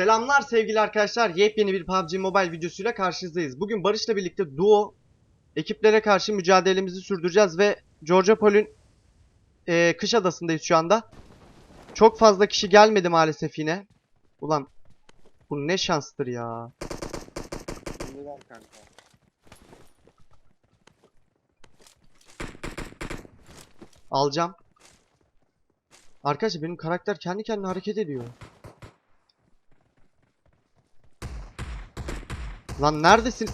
Selamlar sevgili arkadaşlar. Yepyeni bir PUBG Mobile videosuyla karşınızdayız. Bugün Barış'la birlikte duo ekiplere karşı mücadelemizi sürdüreceğiz ve Georgia Paul'ün eee kış adasındayız şu anda. Çok fazla kişi gelmedi maalesef yine. Ulan bu ne şanstır ya. Alacağım. Arkadaşlar benim karakter kendi kendine hareket ediyor. Lan neredesin?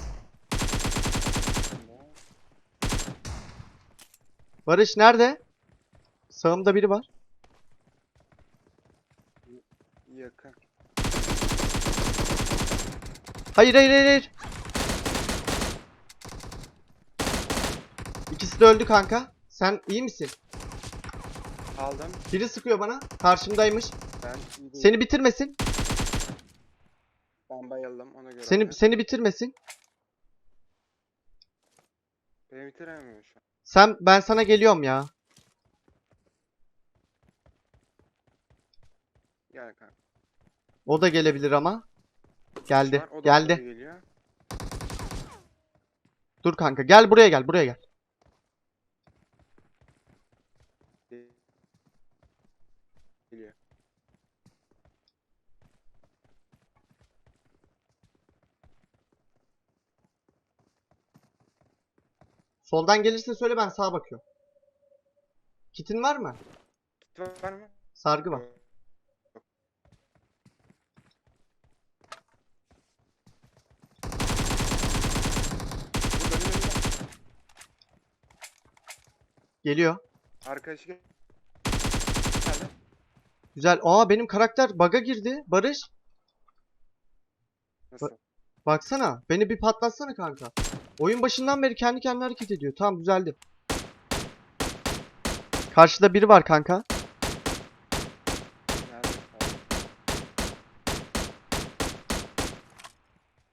Barış nerede? Sağımda biri var. Yakın. Hayır hayır hayır hayır. İkisi de öldü kanka. Sen iyi misin? Aldım. Biri sıkıyor bana. Karşımdaymış. Ben iyi değilim. Seni bitirmesin. Ben bayıldım ona göre. Seni seni bitirmesin. Beni bitiremiyor şu an. Sen ben sana geliyorum ya. Gel kanka. O da gelebilir ama. Geldi. Var, Geldi. Dur kanka. Gel buraya gel. Buraya gel. Geliyor. Soldan gelirse söyle ben sağa bakıyorum. Kitin var mı? Kit var mı? Sargı var. Geliyor. Arkadaşı gel. Geldi. Güzel. Aa benim karakter bug'a girdi. Barış. Nasıl? Baksana. Beni bir patlatsana kanka. Oyun başından beri kendi kendine hareket ediyor. Tamam düzeldi. Karşıda biri var kanka.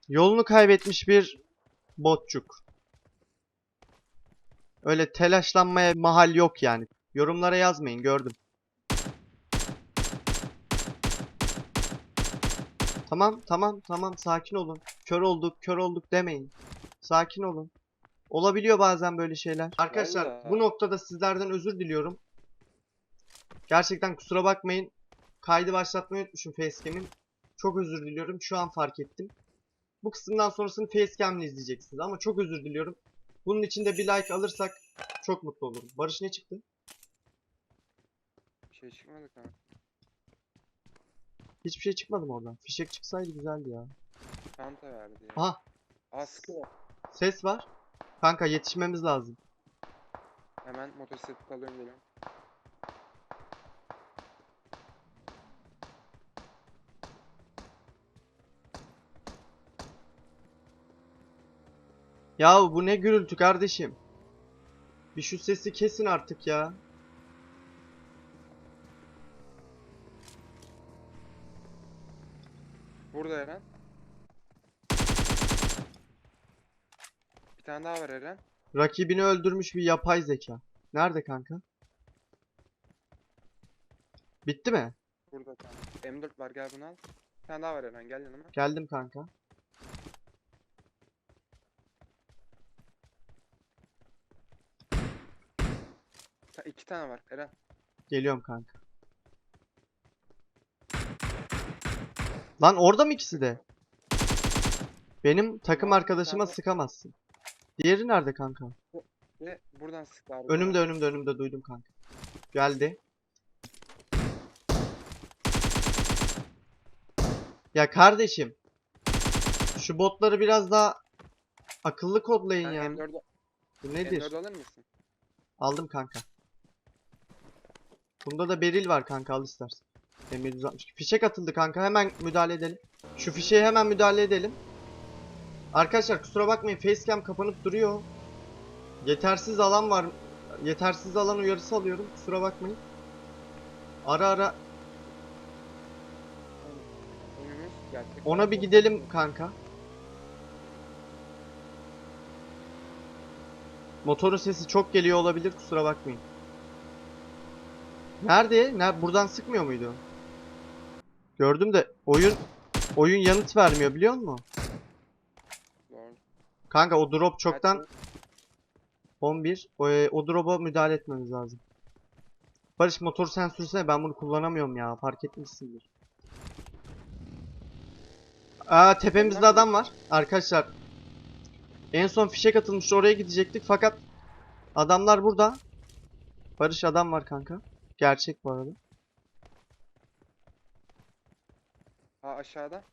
Yolunu kaybetmiş bir botçuk. Öyle telaşlanmaya mahal yok yani. Yorumlara yazmayın gördüm. Tamam tamam tamam sakin olun. Kör olduk kör olduk demeyin. Sakin olun. Olabiliyor bazen böyle şeyler. Arkadaşlar Vallahi. bu noktada sizlerden özür diliyorum. Gerçekten kusura bakmayın. Kaydı başlatmayı unutmuşum facecam'in. Çok özür diliyorum. Şu an fark ettim. Bu kısımdan sonrasını facecam'le izleyeceksiniz ama çok özür diliyorum. Bunun için de bir like alırsak çok mutlu olurum. Barış ne çıktı? Bir şey çıkmadı kanka. Hiçbir şey çıkmadı mı oradan? Fişek çıksaydı güzeldi ya. Çanta verdi ya. Aha Askı var. Ses var. Kanka yetişmemiz lazım. Hemen motosiklet alıyorum geliyorum. Ya bu ne gürültü kardeşim? Bir şu sesi kesin artık ya. Burada Eren. Bir tane daha var Eren. Rakibini öldürmüş bir yapay zeka. Nerede kanka? Bitti mi? Burada kanka. M4 var gel bunu al. Bir tane daha var Eren gel yanıma. Geldim kanka. Ta iki tane var Eren. Geliyorum kanka. Lan orada mı ikisi de? Benim takım arkadaşıma sıkamazsın. Diğeri nerede kanka? Ve buradan sıktı abi. Önümde önümde önümde duydum kanka. Geldi. Ya kardeşim. Şu botları biraz daha akıllı kodlayın Sen yani. M4'ü Bu nedir? M4'ü alır mısın? Aldım kanka. Bunda da beril var kanka al istersen. M762. Fişek atıldı kanka hemen müdahale edelim. Şu fişeğe hemen müdahale edelim. Arkadaşlar kusura bakmayın facecam kapanıp duruyor. Yetersiz alan var. Yetersiz alan uyarısı alıyorum. Kusura bakmayın. Ara ara ona bir gidelim kanka. Motorun sesi çok geliyor olabilir kusura bakmayın. Nerede? Ner buradan sıkmıyor muydu? Gördüm de oyun Oyun yanıt vermiyor biliyor musun? Kanka o drop çoktan yıl? 11. O, e, o drop'a müdahale etmemiz lazım. Barış motor sen sürsene ben bunu kullanamıyorum ya fark etmişsindir. Aa tepemizde adam var. Arkadaşlar en son fişek atılmıştı oraya gidecektik fakat adamlar burada. Barış adam var kanka. Gerçek bu arada. Ha aşağıda.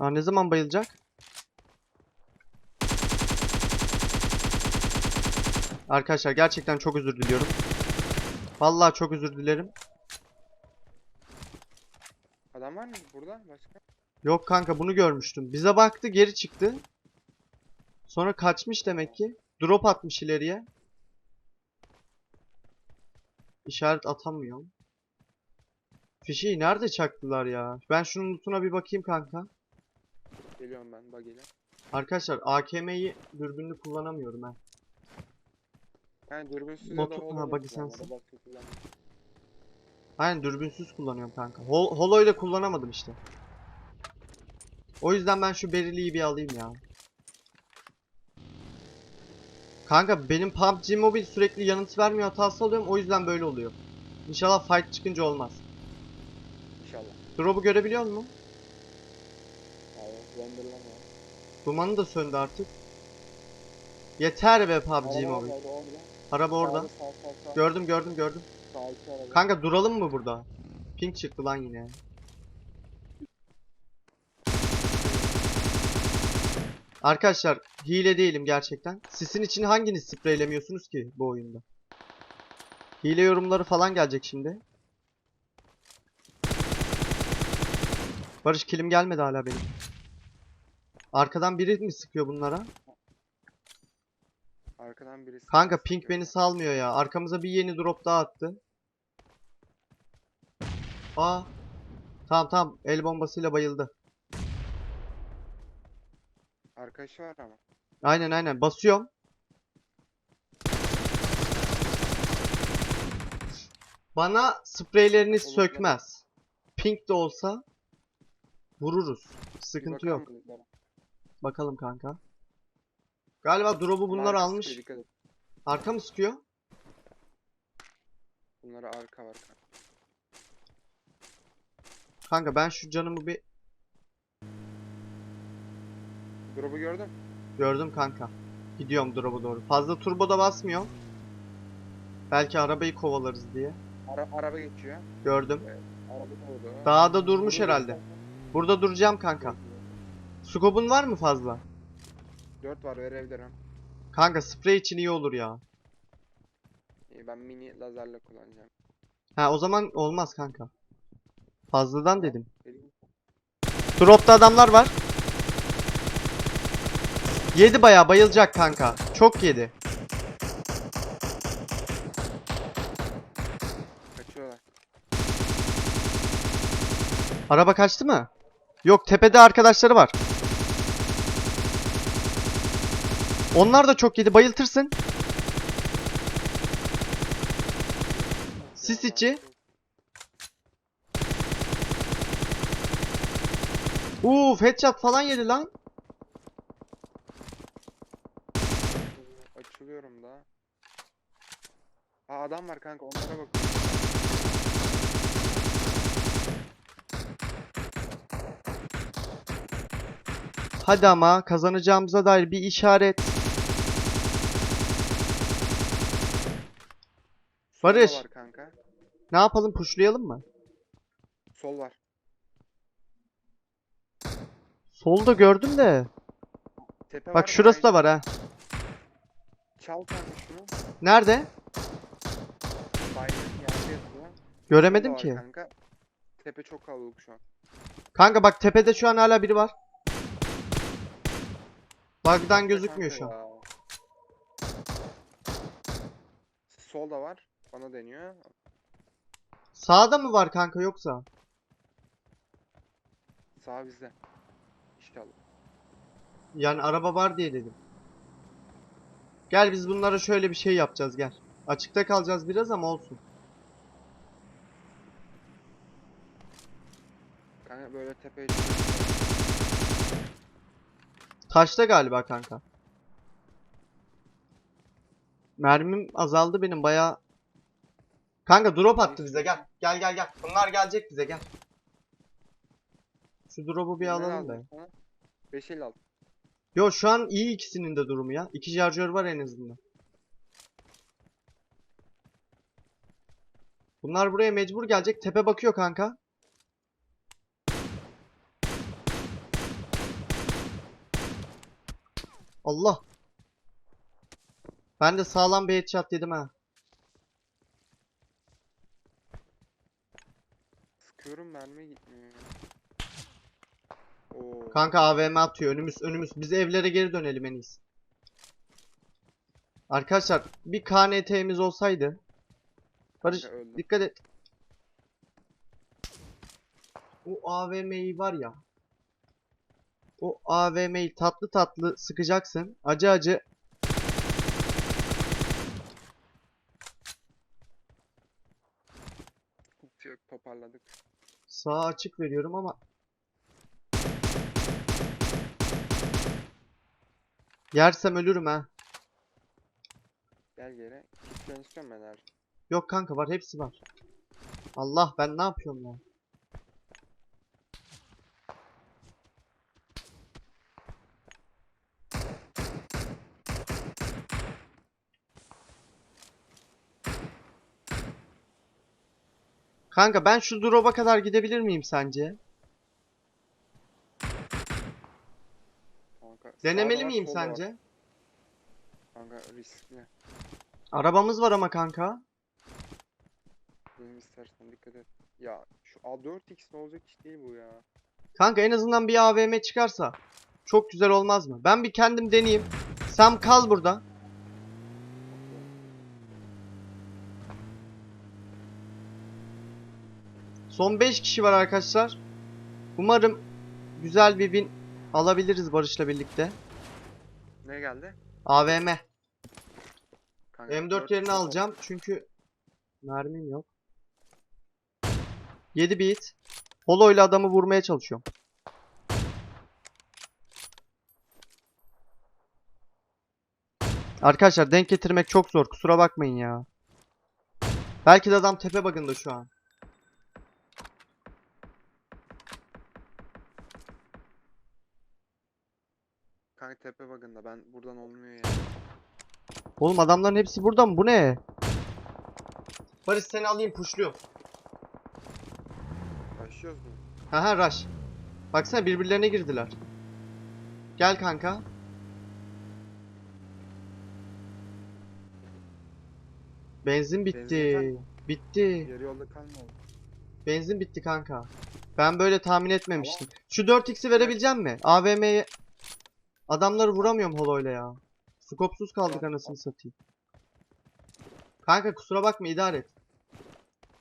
Aa, ne zaman bayılacak? Arkadaşlar gerçekten çok özür diliyorum. Vallahi çok özür dilerim. Adam var mı burada başka? Yok kanka bunu görmüştüm. Bize baktı geri çıktı. Sonra kaçmış demek ki. Drop atmış ileriye. İşaret atamıyorum. Fişeği nerede çaktılar ya? Ben şunun lootuna bir bakayım kanka. Geliyorum ben bagiyle. Arkadaşlar AKM'yi dürbünlü kullanamıyorum ben. Yani dürbünsüz Motor- da ha, kullanmadı, sensin. kullanmadı. Aynen dürbünsüz kullanıyorum kanka. Hol Holo ile kullanamadım işte. O yüzden ben şu beriliği bir alayım ya. Kanka benim PUBG Mobile sürekli yanıt vermiyor hatası alıyorum. O yüzden böyle oluyor. İnşallah fight çıkınca olmaz. İnşallah. Drop'u görebiliyor musun? Renderlama. Dumanı da söndü artık. Yeter be PUBG Araba Mobile. Araba orada. Sağda, Sağ sağ sağ. Gördüm gördüm gördüm. Sağ iki araba. Kanka duralım mı burada? Pink çıktı lan yine. Arkadaşlar hile değilim gerçekten. Sisin için hanginiz spreylemiyorsunuz ki bu oyunda? Hile yorumları falan gelecek şimdi. Barış kilim gelmedi hala benim. Arkadan biri mi sıkıyor bunlara? Arkadan birisi. Kanka pink beni salmıyor ya. Arkamıza bir yeni drop daha attı. Aa. Tamam tamam. El bombasıyla bayıldı. Arkadaşı var ama. Aynen aynen. Basıyorum. Bana spreyleriniz Olur, sökmez. Pink de olsa vururuz. Sıkıntı yok. bulutlara. Bakalım kanka. Galiba drop'u bunlar Marka almış. sıkıyor, dikkat et. Arka mı sıkıyor? Bunlara arka var kanka. Kanka ben şu canımı bir Drop'u gördün. gördüm kanka. Gidiyorum drop'a doğru. Fazla turbo da basmıyor. Belki arabayı kovalarız diye. Ara araba geçiyor. Gördüm. Araba oldu. Dağda durmuş herhalde. Burada duracağım kanka. Skobun var mı fazla? 4 var verebilirim. Kanka sprey için iyi olur ya. İyi, ben mini lazerle kullanacağım. Ha o zaman olmaz kanka. Fazladan dedim. Dropta adamlar var. Yedi bayağı bayılacak kanka. Çok yedi. Kaçıyorlar. Araba kaçtı mı? Yok tepede arkadaşları var. Onlar da çok yedi. Bayıltırsın. Sis içi. Uf headshot falan yedi lan. Açılıyorum da. Ha adam var kanka onlara bak. Hadi ama kazanacağımıza dair bir işaret. Barış. var kanka. Ne yapalım pushlayalım mı? Sol var. Solda gördüm de. Tepe var Bak şurası da var ha. Çal kanka şunu. Nerede? Baygın yerde yatıyor. Göremedim Solda var ki. Kanka. Tepe çok kalabalık şu an. Kanka bak tepede şu an hala biri var. Bug'dan Kanka gözükmüyor şu an. ya. Sol da var. Bana deniyor. Sağda mı var kanka yoksa? Sağ bizde. İnşallah. Yani araba var diye dedim. Gel biz bunlara şöyle bir şey yapacağız gel. Açıkta kalacağız biraz ama olsun. Kanka böyle tepeye Taşta galiba kanka. Mermim azaldı benim bayağı. Kanka drop attı bize gel. Gel gel gel. Bunlar gelecek bize gel. Şu drop'u bir alalım be. 556. Yo şu an iyi ikisinin de durumu ya. İki şarjör var en azından. Bunlar buraya mecbur gelecek. Tepe bakıyor kanka. Allah. Ben de sağlam bir headshot dedim ha. Mermi gitmiyor. Oo. Kanka AVM atıyor. Önümüz önümüz. Biz evlere geri dönelim en iyisi. Arkadaşlar bir KNT'miz olsaydı. Barış Kanka öldüm. dikkat et. O AVM'yi var ya. O AVM'yi tatlı tatlı sıkacaksın. Acı acı. Yok toparladık. Sağa açık veriyorum ama. Yersem ölürüm ha. Gel geri. Kitlen istiyorum ben her. Yok kanka var hepsi var. Allah ben ne yapıyorum ya? Kanka ben şu drop'a kadar gidebilir miyim sence? Kanka. Denemeli var, miyim solda var. sence? Kanka riskli. Arabamız var ama kanka. Benim istersen dikkat et. Ya şu A4X ne olacak iş değil bu ya. Kanka en azından bir AVM çıkarsa çok güzel olmaz mı? Ben bir kendim deneyeyim. Sen kal burada. Son 5 kişi var arkadaşlar. Umarım güzel bir win alabiliriz Barış'la birlikte. Ne geldi? AVM. Kanka, M4 dört yerini alacağım çünkü mermim yok. 7 bit. Holo ile adamı vurmaya çalışıyorum. Arkadaşlar denk getirmek çok zor. Kusura bakmayın ya. Belki de adam tepe bagında şu an. Kanka tepe bakında ben buradan olmuyor ya. Oğlum adamların hepsi burada mı? Bu ne? Barış seni alayım pushluyor. Başlıyoruz mu? Haha rush. Baksana birbirlerine girdiler. Gel kanka. Benzin bitti. Benzin Bitti. Yarı yolda kalma oldu. Benzin bitti kanka. Ben böyle tahmin etmemiştim. Şu 4x'i verebileceğim mi? AVM'ye adamları vuramıyorum holoyla ya. Skopsuz kaldık anasını satayım. Kanka kusura bakma idare et.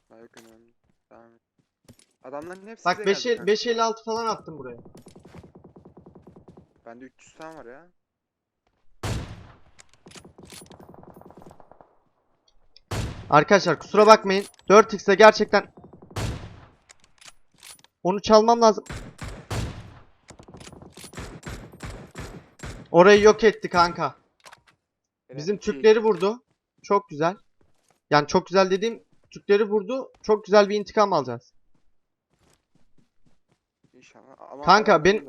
Önemli. Adamların hepsi Bak bize 5 geldi kanka. 556 falan attım buraya. Bende 300 tane var ya. Arkadaşlar kusura bakmayın. 4x'e gerçekten onu çalmam lazım. Orayı yok etti kanka. Bizim Türkleri vurdu. Çok güzel. Yani çok güzel dediğim Türkleri vurdu. Çok güzel bir intikam alacağız. İnşallah. Ama Kanka, ben-.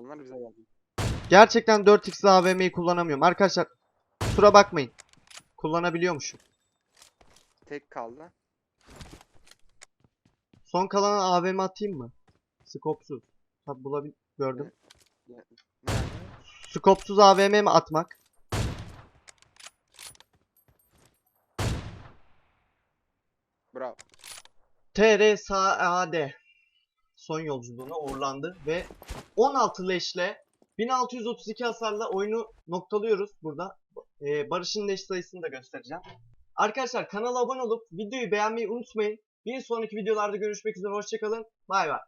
Gerçekten 4x'li AVM'yi kullanamıyorum. Arkadaşlar kusura bakmayın. Kullanabiliyormuşum. Tek kaldı. Son kalan AVM atayım mı? Skopsuz. Tabi bulabil gördüm. Nerede? Skopsuz AVM mi atmak? Bravo. TR Saad son yolculuğuna uğurlandı ve 16 leşle 1632 hasarla oyunu noktalıyoruz burada. Ee, Barış'ın leş sayısını da göstereceğim. Arkadaşlar kanala abone olup videoyu beğenmeyi unutmayın. Bir sonraki videolarda görüşmek üzere hoşçakalın. Bay bay.